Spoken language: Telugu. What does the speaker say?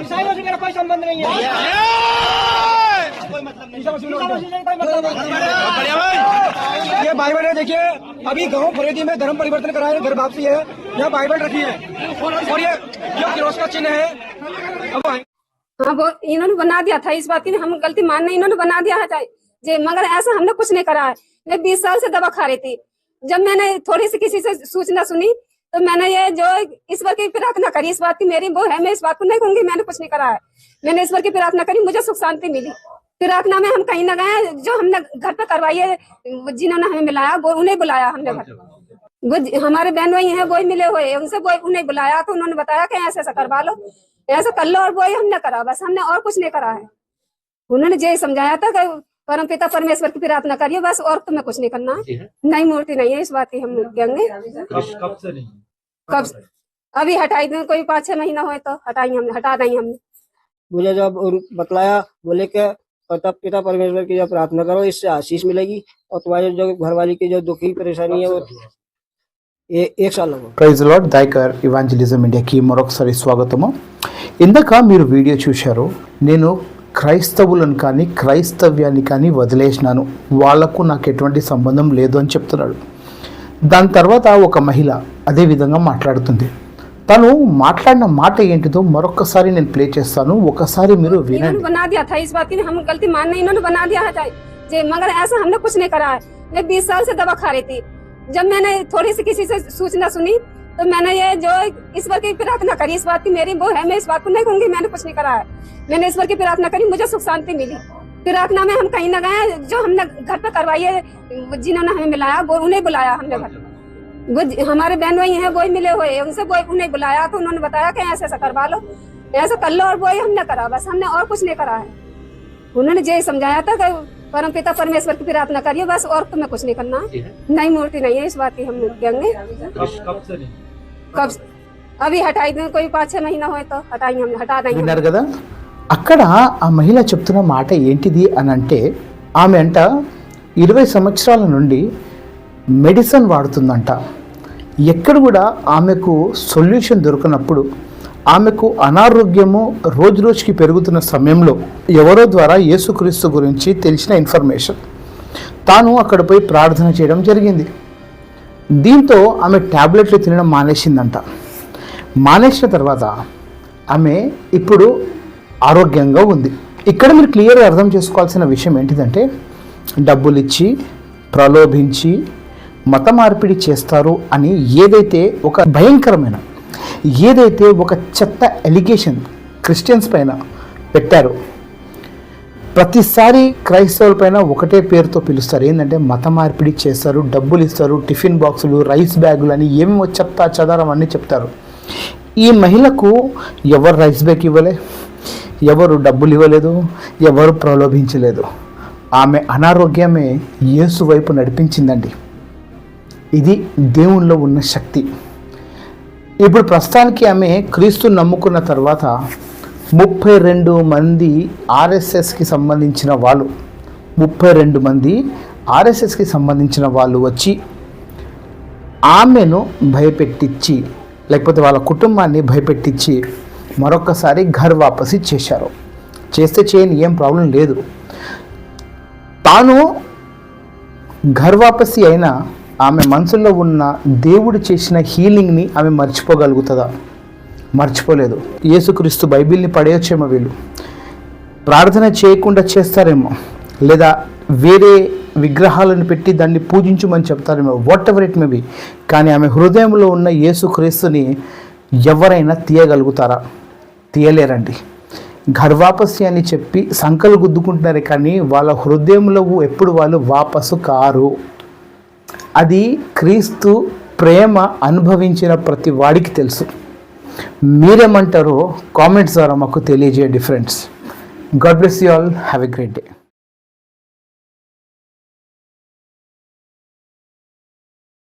ईसाइयों से मेरा कोई संबंध नहीं है। मतलब। ये बाइबल है देखिए अभी गाँव फरेदी में धर्म परिवर्तन कराया घर वापसी है। यहाँ बाइबल रखी है। और ये ये क्रॉस का चिन्ह है। अब हाँ वो इन्होंने बना दिया था इस बात की हम गलती मान नहीं इन्होंने बना दिया है चाहे। जे मगर ऐसा हमने कुछ नहीं करा। है मैं बीस साल से दवा खा रही थी। जब मैंने थोड़ी सी किसी से सूचना सुनी तो मैंने ये जो ईश्वर की प्रार्थना करी, इस बात की मेरी वो है, मैं इस बात को नहीं कहूँगी, मैंने कुछ नहीं करा है। मैंने ईश्वर की प्रार्थना करी, मुझे सुख शांति मिली। प्रार्थना में हम कहीं ना गए, जो हमने घर पे करवाई है, जिन्होंने हमें मिलाया, वो उन्हें बुलाया हमने घर वो हमारे बहन वही है वही मिले हुए उनसे वही उन्हें बुलाया तो उन्होंने बताया कि ऐसा ऐसा करवा लो, ऐसा कर लो, और वही हमने करा, बस हमने और कुछ नहीं करा है। उन्होंने यही समझाया था कि परम पिता परमेश्वर की प्रार्थना करिए बस और तुम्हें कुछ नहीं करना है नई मूर्ति नहीं है इस बात की हम कहेंगे कब से नहीं कब से- अभी हटाई दें कोई पाँच छह महीना हुए तो हटाई हमने हटा देंगे हमने मुझे जब उन- बतलाया बोले कि पिता पिता परमेश्वर की जब प्रार्थना करो इससे आशीष मिलेगी और तुम्हारे जो घरवाली की जो दुखी परेशानी है वो ए- एक साल लगा ప్రైజ్ లాడ్ దైకర్ ఇవాంజలిజం ఇండియాకి మరొకసారి స్వాగతము ఇందాక మీరు వీడియో చూశారు నేను క్రైస్తవులను కానీ క్రైస్తవ్యాన్ని కానీ వదిలేసినాను వాళ్లకు నాకు ఎటువంటి సంబంధం లేదు అని చెప్తున్నాడు దాని తర్వాత ఒక మహిళ అదే విధంగా మాట్లాడుతుంది తను మాట్లాడిన మాట ఏంటిదో మరొకసారి నేను ప్లే చేస్తాను ఒకసారి మీరు इन्होंने వినండి बना दिया था इस बात की हम गलती मान नहीं इन्होंने बना दिया है चाहे जे मगर ऐसा हमने कुछ नहीं करा है मैं बीस साल से दवा खा रही थी जब मैंने थोड़ी सी किसी से सूचना सुनी तो मैंने ये जो ईश्वर की प्रार्थना करी इस बात की मेरी वो है मैं इस बात को नहीं कहूँगी मैंने कुछ नहीं करा है। मैंने ईश्वर की प्रार्थना करी मुझे सुख शांति मिली। प्रार्थना में हम कहीं ना गए जो हमने घर पे करवाई है जिन्होंने हमें मिलाया वो उन्हें बुलाया हमने घर वो हमारे बहन भाई हैं वही मिले हुए उनसे वही उन्हें बुलाया तो उन्होंने बताया कि ऐसा ऐसा करवा लो ऐसा कर लो और वही हमने करा बस हमने और कुछ नहीं करा है। उन्होंने यही समझाया था कि परम पिता परमेश्वर की प्रार्थना करिए बस और तुम्हें कुछ नहीं करना है। नई मूर्ति नहीं है इस बात की हम कहेंगे కబ్ అవి హటాయి కొన్ని పాచే మహినా హోయతో హటాయి హటా విన్నారు కదా? అక్కడ ఆ మహిళ చెప్తున్న మాట ఏంటిది అని అంటే ఆమె అంట ఇరవై సంవత్సరాల నుండి మెడిసిన్ వాడుతుందంట. ఎక్కడ కూడా ఆమెకు సొల్యూషన్ దొరికినప్పుడు ఆమెకు అనారోగ్యము రోజు రోజుకి పెరుగుతున్న సమయంలో ఎవరో ద్వారా యేసుక్రీస్తు గురించి తెలిసిన ఇన్ఫర్మేషన్. తాను అక్కడ పోయి ప్రార్థన చేయడం జరిగింది. దీంతో ఆమె ట్యాబ్లెట్లు తినడం మానేసిందంట. మానేసిన తర్వాత ఆమె ఇప్పుడు ఆరోగ్యంగా ఉంది. ఇక్కడ మీరు క్లియర్గా అర్థం చేసుకోవాల్సిన విషయం ఏంటిదంటే డబ్బులు ఇచ్చి ప్రలోభించి మత మార్పిడి చేస్తారు అని ఏదైతే ఒక భయంకరమైన ఏదైతే ఒక చెత్త ఎలిగేషన్ క్రిస్టియన్స్ పైన పెట్టారో ప్రతిసారి క్రైస్తవుల పైన ఒకటే పేరుతో పిలుస్తారు. ఏంటంటే మత మార్పిడి చేస్తారు డబ్బులు ఇస్తారు టిఫిన్ బాక్సులు రైస్ బ్యాగులు అని ఏమేమో చెప్తా చదరం అన్నీ చెప్తారు. ఈ మహిళకు ఎవరు రైస్ బ్యాగ్ ఇవ్వలే? ఎవరు డబ్బులు ఇవ్వలేదు? ఎవరు ప్రలోభించలేదు? ఆమె అనారోగ్యమే యేసు వైపు నడిపించిందండి. ఇది దేవుణ్ణిలో ఉన్న శక్తి. ఇప్పుడు ప్రస్తుతానికి ఆమె క్రీస్తు నమ్ముకున్న తర్వాత ముప్పై రెండు మంది ఆర్ఎస్ఎస్కి సంబంధించిన వాళ్ళు. ముప్పై రెండు మంది ఆర్ఎస్ఎస్కి సంబంధించిన వాళ్ళు వచ్చి ఆమెను భయపెట్టించి లేకపోతే వాళ్ళ కుటుంబాన్ని భయపెట్టించి మరొకసారి ఘర్ వాపసి చేశారు. చేస్తే చేయని ఏం ప్రాబ్లం లేదు. తాను ఘర్ వాపసి అయినా ఆమె మనసులో ఉన్న దేవుడు చేసిన హీలింగ్ని ఆమె మర్చిపోగలుగుతుందా? మర్చిపోలేదు. యేసుక్రీస్తు బైబిల్ని పడేయచ్చేమో వీళ్ళు. ప్రార్థన చేయకుండా చేస్తారేమో లేదా వేరే విగ్రహాలను పెట్టి దాన్ని పూజించమని చెప్తారేమో whatever it may be కానీ ఆమె హృదయంలో ఉన్న యేసుక్రీస్తుని ఎవరైనా తీయగలుగుతారా? తీయలేరండి. గర్వాపసి అని చెప్పి సంకలు గుద్దుకుంటున్నారే కానీ వాళ్ళ హృదయంలో ఎప్పుడు వాళ్ళు వాపసు కారు. అది క్రీస్తు ప్రేమ అనుభవించిన ప్రతి వాడికి తెలుసు. మీరేమంటారో కామెంట్స్ ద్వారా మాకు తెలియజేయండి friends God bless you all have a great day